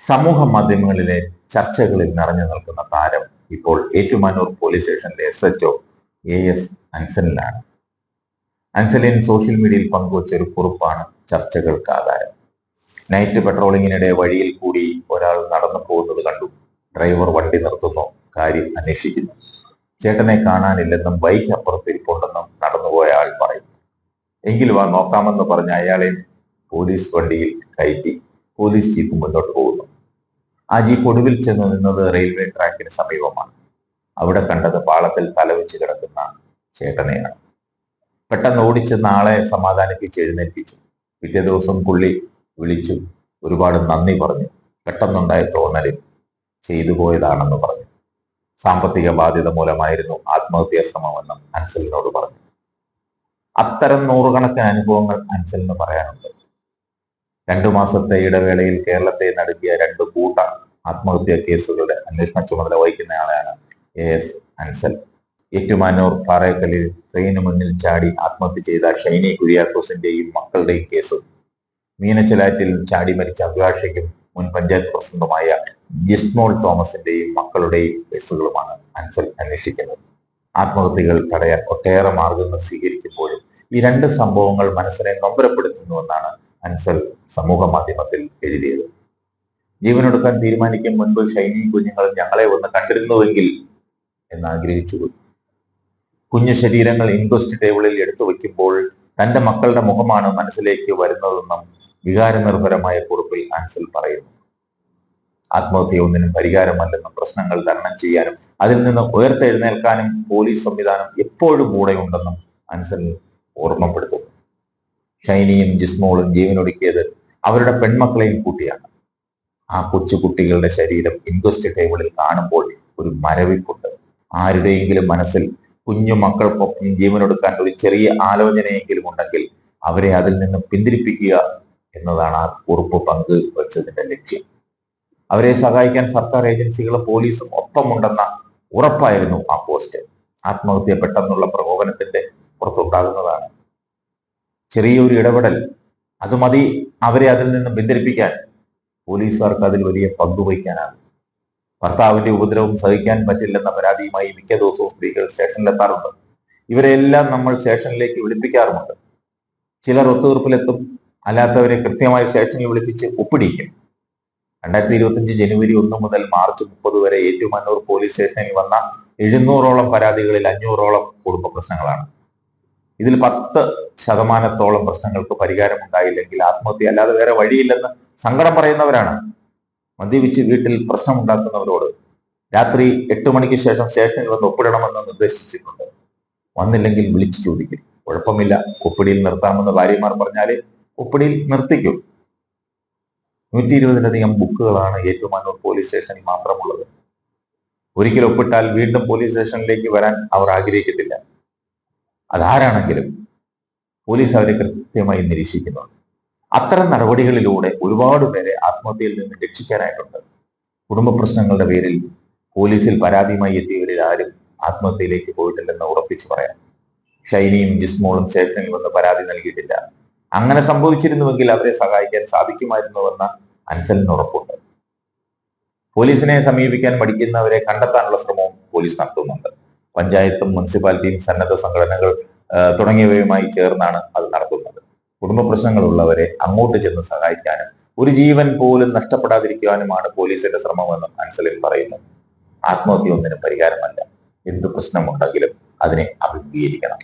സമൂഹ മാധ്യമങ്ങളിലെ ചർച്ചകളിൽ നിറഞ്ഞു നിൽക്കുന്ന താരം ഇപ്പോൾ ഏറ്റുമാനൂർ പോലീസ് സ്റ്റേഷനിലെ S H O A S അൻസലിനാണ്. അൻസലിൻ സോഷ്യൽ മീഡിയയിൽ പങ്കുവച്ച ഒരു കുറിപ്പാണ് ചർച്ചകൾക്ക് ആധാരം. നൈറ്റ് പെട്രോളിങ്ങിനിടെ വഴിയിൽ കൂടി ഒരാൾ നടന്നു പോകുന്നത് കണ്ടു ഡ്രൈവർ വണ്ടി നിർത്തുന്നു കാര്യം അന്വേഷിക്കുന്നു. ചേട്ടനെ കാണാനില്ലെന്നും ബൈക്ക് അപ്പുറത്തിരിപ്പുണ്ടെന്നും നടന്നുപോയ ആൾ പറയും. എങ്കിൽ വാ നോക്കാമെന്ന് പറഞ്ഞ അയാളെ പോലീസ് വണ്ടിയിൽ കയറ്റി പോലീസ് ചീഫ് മുന്നോട്ട് പോകുന്നു. ആ ജീപ്പ് ഒടുവിൽ ചെന്ന് നിന്നത് റെയിൽവേ ട്രാക്കിന് സമീപമാണ്. അവിടെ കണ്ടത് പാളത്തിൽ തലവെച്ച് കിടക്കുന്ന ചേട്ടനെയാണ്. പെട്ടെന്ന് ഓടിച്ച് നാളെ സമാധാനിപ്പിച്ച് എഴുന്നേൽപ്പിച്ചു. പിറ്റേ ദിവസം പുള്ളി വിളിച്ചു ഒരുപാട് നന്ദി പറഞ്ഞു. പെട്ടെന്നുണ്ടായ തോന്നലിൽ ചെയ്തു പോയതാണെന്ന് പറഞ്ഞു. സാമ്പത്തിക ബാധ്യത മൂലമായിരുന്നു ആത്മഹത്യാ ശ്രമമെന്നും അൻസലിനോട് പറഞ്ഞു. അത്തരം നൂറുകണക്കിന് അനുഭവങ്ങൾ അൻസലിന് പറയാനുണ്ട്. രണ്ടു മാസത്തെ ഇടവേളയിൽ കേരളത്തെ നടുക്കിയ രണ്ട് കൂട്ട ആത്മഹത്യാ കേസുകളുടെ അന്വേഷണ ചുമതല വഹിക്കുന്നയാളാണ് എ എസ് അൻസൽ. ഏറ്റുമാനൂർ പാറയക്കലിൽ ട്രെയിന് മുന്നിൽ ചാടി ആത്മഹത്യ ചെയ്ത ഷൈനി കുര്യാക്കോസിന്റെയും മക്കളുടെയും കേസും. മീനച്ചലാറ്റിൽ ചാടി മരിച്ച അഭിഭാഷയ്ക്കും മുൻ പഞ്ചായത്ത് പ്രസിഡന്റുമായ ജിസ്മോൾ തോമസിന്റെയും മക്കളുടെയും കേസുകളുമാണ് അൻസൽ അന്വേഷിക്കുന്നത്. ആത്മഹത്യകൾ തടയാൻ ഒട്ടേറെ മാർഗങ്ങൾ സ്വീകരിക്കുമ്പോഴും ഈ രണ്ട് സംഭവങ്ങൾ മനസ്സിനെ നൊമ്പരപ്പെടുത്തുന്നുവെന്നാണ് അൻസൽ സമൂഹ മാധ്യമത്തിൽ എഴുതിയത്. ജീവനൊടുക്കാൻ തീരുമാനിക്കും മുൻപ് ഷൈനി കുഞ്ഞുങ്ങൾ ഞങ്ങളെ ഒന്ന് കണ്ടിരുന്നുവെങ്കിൽ എന്ന് ആഗ്രഹിച്ചു കുഞ്ഞു. ശരീരങ്ങൾ ഇൻക്വസ്റ്റ് ടേബിളിൽ എടുത്തു വയ്ക്കുമ്പോൾ തന്റെ മക്കളുടെ മുഖമാണ് മനസ്സിലേക്ക് വരുന്നതെന്നും വികാരനിർഭരമായ കുറിപ്പിൽ അൻസൽ പറയുന്നു. ആത്മഹത്യ ഒന്നിനും പരിഹാരമല്ലെന്നും പ്രശ്നങ്ങൾ തരണം ചെയ്യാനും അതിൽ നിന്ന് ഉയർത്തെഴുന്നേൽക്കാനും പോലീസ് സംവിധാനം എപ്പോഴും കൂടെയുണ്ടെന്നും അൻസൽ ഓർമ്മപ്പെടുത്തുന്നു. ഷൈനിയും ജിസ്മോളും ജീവനൊടുക്കിയത് അവരുടെ പെൺമക്കളെയും കൂട്ടിയാണ്. ആ കൊച്ചുകുട്ടികളുടെ ശരീരം ഇൻക്വസ്റ്റ് ടേബിളിൽ കാണുമ്പോൾ ഒരു മരവിപ്പുണ്ട്. ആരുടെയെങ്കിലും മനസ്സിൽ കുഞ്ഞു മക്കൾക്കൊപ്പം ജീവനൊടുക്കാൻ ഒരു ചെറിയ ആലോചനയെങ്കിലും ഉണ്ടെങ്കിൽ അവരെ അതിൽ നിന്ന് പിന്തിരിപ്പിക്കുക എന്നതാണ് ആ കുറിപ്പ് പങ്ക് വെച്ചതിന്റെ ലക്ഷ്യം. അവരെ സഹായിക്കാൻ സർക്കാർ ഏജൻസികളും പോലീസും ഒപ്പമുണ്ടെന്ന ഉറപ്പായിരുന്നു ആ പോസ്റ്റ്. ആത്മഹത്യ പെട്ടെന്നുള്ള പ്രകോപനത്തിന്റെ പുറത്തുണ്ടാകുന്നതാണ്. ചെറിയൊരു ഇടപെടൽ അത് മതി. അവരെ അതിൽ നിന്ന് പിന്തിരിപ്പിക്കാൻ പോലീസുകാർക്ക് അതിൽ വലിയ പങ്കു വഹിക്കാനാകും ഭർത്താവിന്റെ ഉപദ്രവം സഹിക്കാൻ പറ്റില്ലെന്ന പരാതിയുമായി മിക്ക ദിവസവും സ്ത്രീകൾ സ്റ്റേഷനിലെത്താറുണ്ട്. ഇവരെല്ലാം നമ്മൾ സ്റ്റേഷനിലേക്ക് വിളിപ്പിക്കാറുമുണ്ട്. ചിലർ ഒത്തുതീർപ്പിലെത്തും അല്ലാത്തവരെ കൃത്യമായി സ്റ്റേഷനിൽ വിളിപ്പിച്ച് ഒപ്പിടിക്കും. രണ്ടായിരത്തി ഇരുപത്തിയഞ്ച് ജനുവരി ഒന്ന് മുതൽ മാർച്ച് മുപ്പത് വരെ ഏറ്റുമാനൂർ പോലീസ് സ്റ്റേഷനിൽ വന്ന എഴുന്നൂറോളം പരാതികളിൽ അഞ്ഞൂറോളം കുടുംബ പ്രശ്നങ്ങളാണ്. ഇതിൽ പത്ത് ശതമാനത്തോളം പ്രശ്നങ്ങൾക്ക് പരിഹാരം ഉണ്ടായില്ലെങ്കിൽ ആത്മഹത്യ അല്ലാതെ വേറെ വഴിയില്ലെന്ന് സങ്കടം പറയുന്നവരാണ്. മദ്യപിച്ച് വീട്ടിൽ പ്രശ്നമുണ്ടാക്കുന്നവരോട് രാത്രി എട്ട് മണിക്ക് ശേഷം സ്റ്റേഷനിൽ വന്ന് ഒപ്പിടണമെന്ന് നിർദ്ദേശിച്ചിട്ടുണ്ട്. വന്നില്ലെങ്കിൽ വിളിച്ചു ചോദിക്കും. കുഴപ്പമില്ല ഒപ്പിടിയിൽ നിർത്താമെന്ന് ഭാര്യമാർ പറഞ്ഞാൽ ഒപ്പിടിയിൽ നിർത്തിക്കും. നൂറ്റി ഇരുപതിലധികം ബുക്കുകളാണ് ഏറ്റുമാനൂർ പോലീസ് സ്റ്റേഷനിൽ മാത്രമുള്ളത്. ഒരിക്കൽ ഒപ്പിട്ടാൽ വീണ്ടും പോലീസ് സ്റ്റേഷനിലേക്ക് വരാൻ അവർ ആഗ്രഹിക്കത്തില്ല. അതാരാണെങ്കിലും പോലീസ് അവരെ കൃത്യമായി നിരീക്ഷിക്കുന്നുണ്ട്. അത്തരം നടപടികളിലൂടെ ഒരുപാട് പേരെ ആത്മഹത്യയിൽ നിന്ന് രക്ഷിക്കാനായിട്ടുണ്ട്. കുടുംബ പ്രശ്നങ്ങളുടെ പേരിൽ പോലീസിൽ പരാതിയുമായി എത്തിയവരിൽ ആരും ആത്മഹത്യയിലേക്ക് പോയിട്ടില്ലെന്ന് ഉറപ്പിച്ചു പറയാം. ഷൈനിയും ജിസ്മോളും സ്റ്റേഷനിൽ വന്ന് പരാതി നൽകിയിട്ടില്ല. അങ്ങനെ സംഭവിച്ചിരുന്നുവെങ്കിൽ അവരെ സഹായിക്കാൻ സാധിക്കുമായിരുന്നുവെന്ന അൻസലിന് ഉറപ്പുണ്ട്. പോലീസിനെ സമീപിക്കാൻ മടിക്കുന്നവരെ കണ്ടെത്താനുള്ള ശ്രമവും പോലീസ് നടത്തുന്നുണ്ട്. പഞ്ചായത്തും മുനിസിപ്പാലിറ്റിയും സന്നദ്ധ സംഘടനകൾ തുടങ്ങിയവയുമായി ചേർന്നാണ് അത് നടത്തുന്നത്. കുടുംബ പ്രശ്നങ്ങളുള്ളവരെ അങ്ങോട്ട് ചെന്ന് സഹായിക്കാനും ഒരു ജീവൻ പോലും നഷ്ടപ്പെടാതിരിക്കാനുമാണ് പോലീസിന്റെ ശ്രമമെന്നും അൻസലിൻ പറയുന്നു. ആത്മഹത്യ ഒന്നിനും പരിഹാരമല്ല. എന്ത് പ്രശ്നമുണ്ടെങ്കിലും അതിനെ അഭിമുഖീകരിക്കണം.